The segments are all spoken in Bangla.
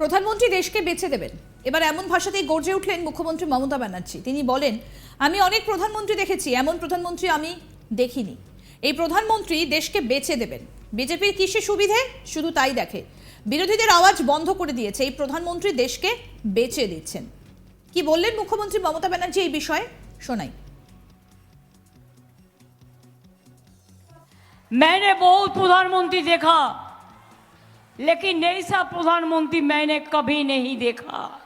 প্রধানমন্ত্রী দেশকে বেছে দেবেন এবার এমন ভাষাতেই গর্জে উঠলেন মুখ্যমন্ত্রী মমতা ব্যানার্জি তিনি বলেন আমি অনেক প্রধানমন্ত্রী দেখেছি এমন প্রধানমন্ত্রী আমি দেখিনি এই প্রধানমন্ত্রী দেশকে বেছে দেবেন বিজেপির কিসে সুবিধে শুধু তাই দেখে বিরোধীদের আওয়াজ বন্ধ করে দিয়েছে এই প্রধানমন্ত্রী দেশকে বেছে দিচ্ছেন কি বললেন মুখ্যমন্ত্রী মমতা ব্যানার্জি এই বিষয়ে শোনাই मैंने बहुत प्रधानमंत्री देखा लेकिन ऐसा प्रधानमंत्री, मैंने कभी नहीं देखा।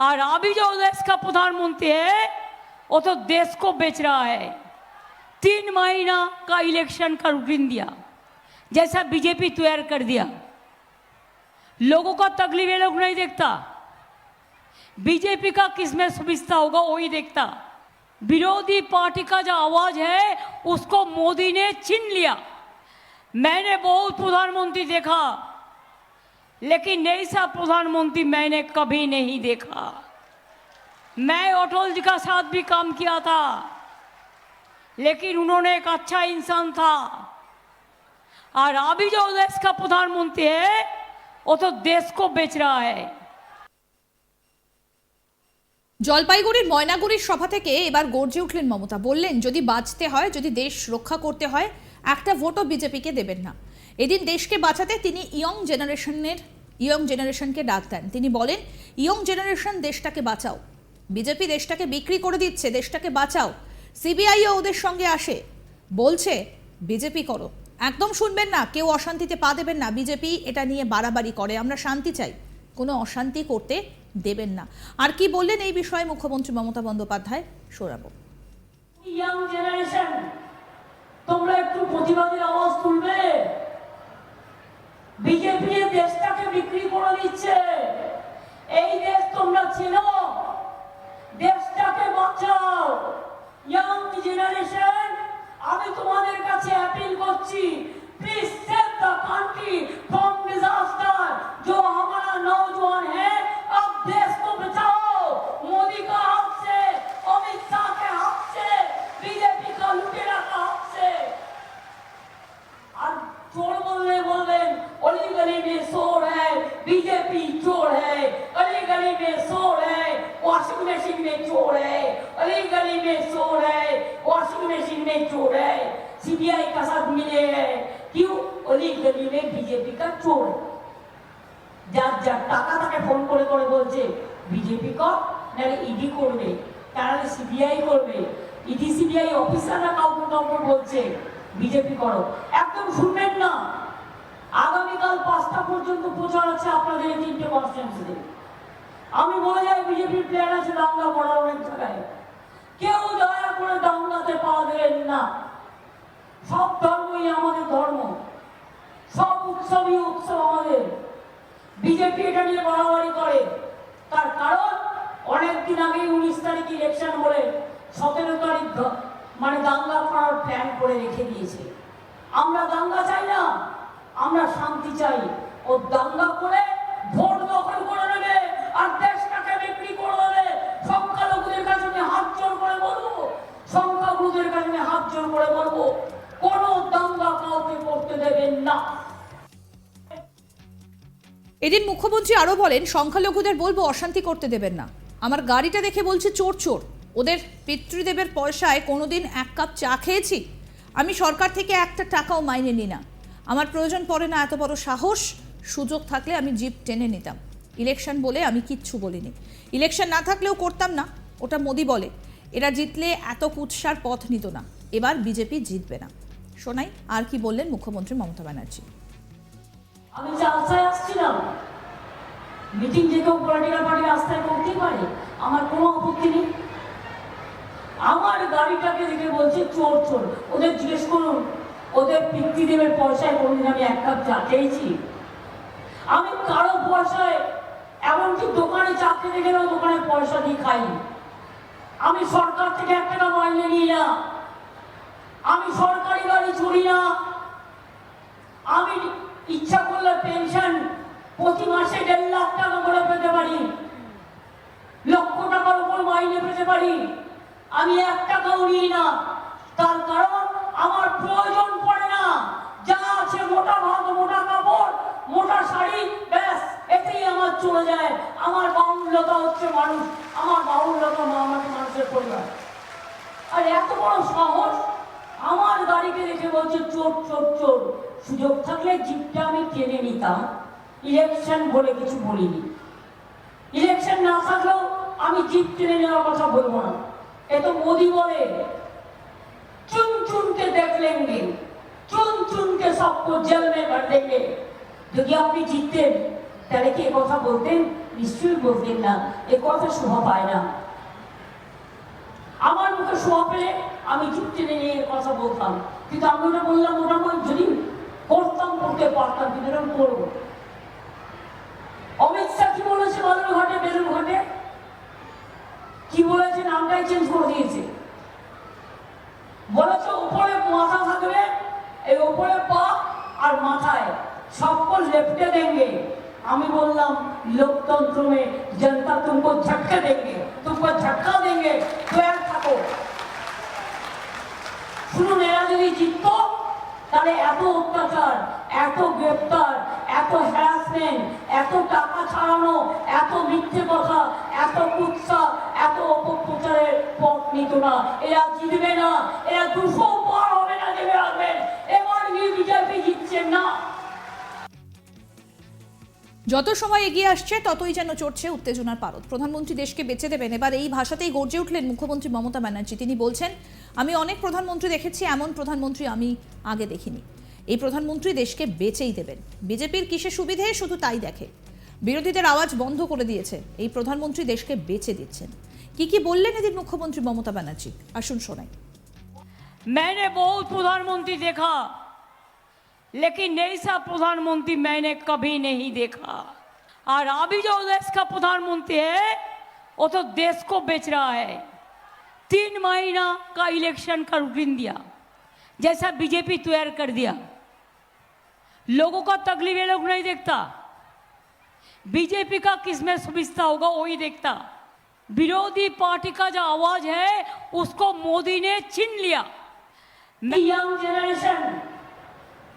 और अभी जो देश का प्रधानमंत्री है, वो तो देश को बेच रहा है। तीन महीना का इलेक्शन का रूटीन दिया। जैसा बीजेपी तैयार कर दिया। लोगों का तकलीफ़ ये लोग नहीं देखता। बीजेपी का किसमें सुविधा होगा, वही देखता। विरोधी पार्टी का जो आवाज़ है, उसको मोदी ने छीन लिया। मैंने बहुत प्रधानमंत्री देखा। लेकिन ऐसा प्रधानमंत्री मैंने कभी नहीं देखा मैं अटल जी का साथ भी काम किया था लेकिन उन्होंने एक अच्छा इंसान था और अभी जो देश का प्रधानमंत्री है वो तो देश को बेच रहा है জলপাইগুড়ির ময়নাগুড়ির সভা থেকে এবার গর্জে উঠলেন মমতা বললেন যদি বাঁচতে হয় যদি দেশ রক্ষা করতে হয় একটা ভোটও বিজেপিকে দেবেন না এদিন দেশকে বাঁচাতে তিনি ইয়ং জেনারেশনের, ইয়ং জেনারেশনকে ডাক দেন। তিনি বলেন, ইয়ং জেনারেশন দেশটাকে বাঁচাও। বিজেপি দেশটাকে বিক্রি করে দিচ্ছে, দেশটাকে বাঁচাও। সিবিআইও ওদের সঙ্গে আসে। বলছে, বিজেপি করো। একদম শুনবেন না, কেউ অশান্তিতে পা দেবেন না। বিজেপি এটা নিয়ে বাড়াবাড়ি করে। আমরা শান্তি চাই। কোনো অশান্তি করতে দেবেন না। আর কি বললেন এই বিষয়ে মুখ্যমন্ত্রী মমতা বন্দ্যোপাধ্যায়? শোনাবো। জেনারেশন, তোমরা একটু প্রতিবাদের আওয়াজ তুলবে। বিজেপি দেশটাকে বিক্রি করে দিচ্ছে টাকা তাকে ফোন করে করে বলছে, বিজেপি কর, নাহলে ইডি করবে, তাহলে সিবিআই করবে ইডি সিবিআই অফিসাররা কাউকে কাউকে বলছে, বিজেপি করো। একদম শুনবেন না। আগামীকাল পাঁচটা পর্যন্ত প্রচার আছে আপনাদের এই তিনটে কনস্টিটিউন্সিতে আমি বলে যাই বিজেপির প্ল্যান আছে দাঙ্গা করার অনেক জায়গায়। কেউ দয়া করে দাঙ্গাতে পা দেবেন না। সব ধর্মই আমাদের ধর্ম। সব উৎসবই উৎসব আমাদের। বিজেপি এটা নিয়ে বাড়াবাড়ি করে। তার কারণ, অনেকদিন আগেই উনিশ তারিখ ইলেকশন বলে সতেরো তারিখ মানে দাঙ্গা করার প্ল্যান করে রেখে দিয়েছে। আমরা দাঙ্গা চাই না, আমরা শান্তি চাই। ও দাঙ্গা করে ভোট দখল করে মুখ্যমন্ত্রী আরও বলেন, সংখ্যালঘুদের বলব অশান্তি করতে দেবেন না। আমার গাড়িটা দেখে বলছে চোর চোর। ওদের পিতৃদেবের পয়সায় কোনোদিন এক কাপ চা খেয়েছি? আমি সরকার থেকে একটা টাকাও মাইনে নিই না। আমার প্রয়োজন পড়ে না, এত বড় সাহস। সুযোগ থাকলে আমি জিপ টেনে নিতাম। ইলেকশন বলে আমি কিচ্ছু বলিনি। ইলেকশন না থাকলেও করতাম না, ওটা মোদি বলে। এরা জিতলে এত কুৎসার পথ নিত না। এবার বিজেপি জিতবে না। শোনাই আর কি বললেন মুখ্যমন্ত্রী মমতা ব্যানার্জি? আমি আসছিলাম মিটিং যে কেউ পলিটিক্যাল পার্টি রাস্তায় করতেই পারে, আমার কোনো আপত্তি নেই। আমার গাড়িটাকে দেখে বলছে, চোর চোর। ওদের জিজ্ঞেস করুন, ওদের পিতৃদেবের পয়সায়, কোনোদিন আমি এক কাপ চা খেয়েছি। আমি কারও পয়সায়, এমনকি দোকানে চা খেতে গেলেও দোকানে পয়সা দিয়ে খাই আমি সরকার থেকে এক টাকা মাইনে নিই না আমি সরকারি গাড়ি চড়ি না। আমি ইচ্ছা করলে পেনশন প্রতি মাসে করে পেতে পারি। লক্ষ টাকার উপর মাইনে পেতে পারি। আমি এক টাকাও নিই না। তার কারণ আমার প্রয়োজন পড়ে না। যা আছে মোটা ভাত, মোটা কাপড়, মোটা শাড়ি, ব্যাস, এতেই আমার চলে যায়। আমার বাহুল্যতা হচ্ছে মানুষ। আমার বাহুল্যতা মা আমাকে মানুষের পরিবার। আর এত বড় সাহস আমার গাড়িকে দেখে বলছে, চোর চোর চোর। সুযোগ থাকলে জিপটা আমি টেনে নিতাম। ইলেকশন বলে কিছু বলিনি। আমি জিপ টেনে নেওয়ার কথা বলব না। এত মোদি বলে চুন চুনকে দেখলেন চুন চুনকে সবকো জেল মে ভর দেঙ্গে। যদি আপনি জিততেন, তাহলে কি কথা বলতেন? নিশ্চয়ই বলতেন না। এ কথা শোভা পায় না। আমার মুখে শোভা পেলে আমি জিপ টেনে নিয়ে কথা বলতাম। কিন্তু আমি ওটা বললাম, ওটা আমি যদি করতাম, করতে পারতাম, কিন্তু এরকম করব অমিত শাহ কি বলেছে বালুরঘাটে আমি বললাম লোকতন্ত্র में जनता तुमको झटके देंगे तुमको झटका देंगे तैयार থাকো শুনুন এরা যদি জিততো তাহলে এত অত্যাচার এত গ্রেপ্তার এত হ্যারাসমেন্ট এত টাকা ছাড়ানো এত মিথ্যে কথা এত কুৎসা এত অপপ্রচারের পথ নিত না এরা জিতবে না এরা দুশো পার হবে না দেবে আসবেন এবার বিজেপি জিতছেন না যত সময় এগিয়ে আসছে ততই যেন চড়ছে উত্তেজনার পারদ প্রধানমন্ত্রী দেশকে বেঁচে দেবেন এবার এই ভাষাতেই গর্জে উঠলেন মুখ্যমন্ত্রী মমতা ব্যানার্জি তিনি বলছেন আমি অনেক প্রধানমন্ত্রী দেখেছি এমন প্রধানমন্ত্রী আমি আগে দেখিনি এই প্রধানমন্ত্রী দেশকে বেঁচেই দেবেন বিজেপির কিসে সুবিধে শুধু তাই দেখে বিরোধীদের আওয়াজ বন্ধ করে দিয়েছে এই প্রধানমন্ত্রী দেশকে বেঁচে দিচ্ছেন কি কি বললেন এদিন মুখ্যমন্ত্রী মমতা ব্যানার্জি আসুন শোনাই मैंने बहुत प्रधानमंत्री देखा लेकिन ऐसा प्रधानमंत्री मैंने कभी नहीं देखा। और अभी जो देश का प्रधानमंत्री है, वो तो देश को बेच रहा है। तीन महीना का इलेक्शन का रूटीन दिया। जैसा बीजेपी तैयार कर दिया। लोगों का तकलीफ़ ये लोग नहीं देखता। बीजेपी का किसमें सुविस्ता होगा वही देखता। विरोधी पार्टी का जो आवाज़ है, उसको मोदी ने छीन लिया। यंग जनरेशन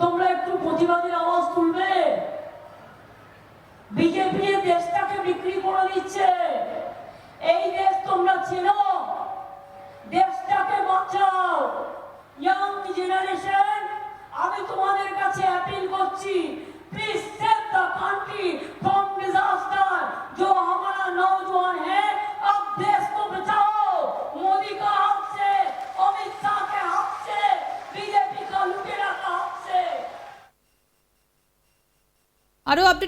তোমরা একটু প্রতিবাদের আওয়াজ তুলবে। বিজেপি দেশটাকে বিক্রি করে দিচ্ছে।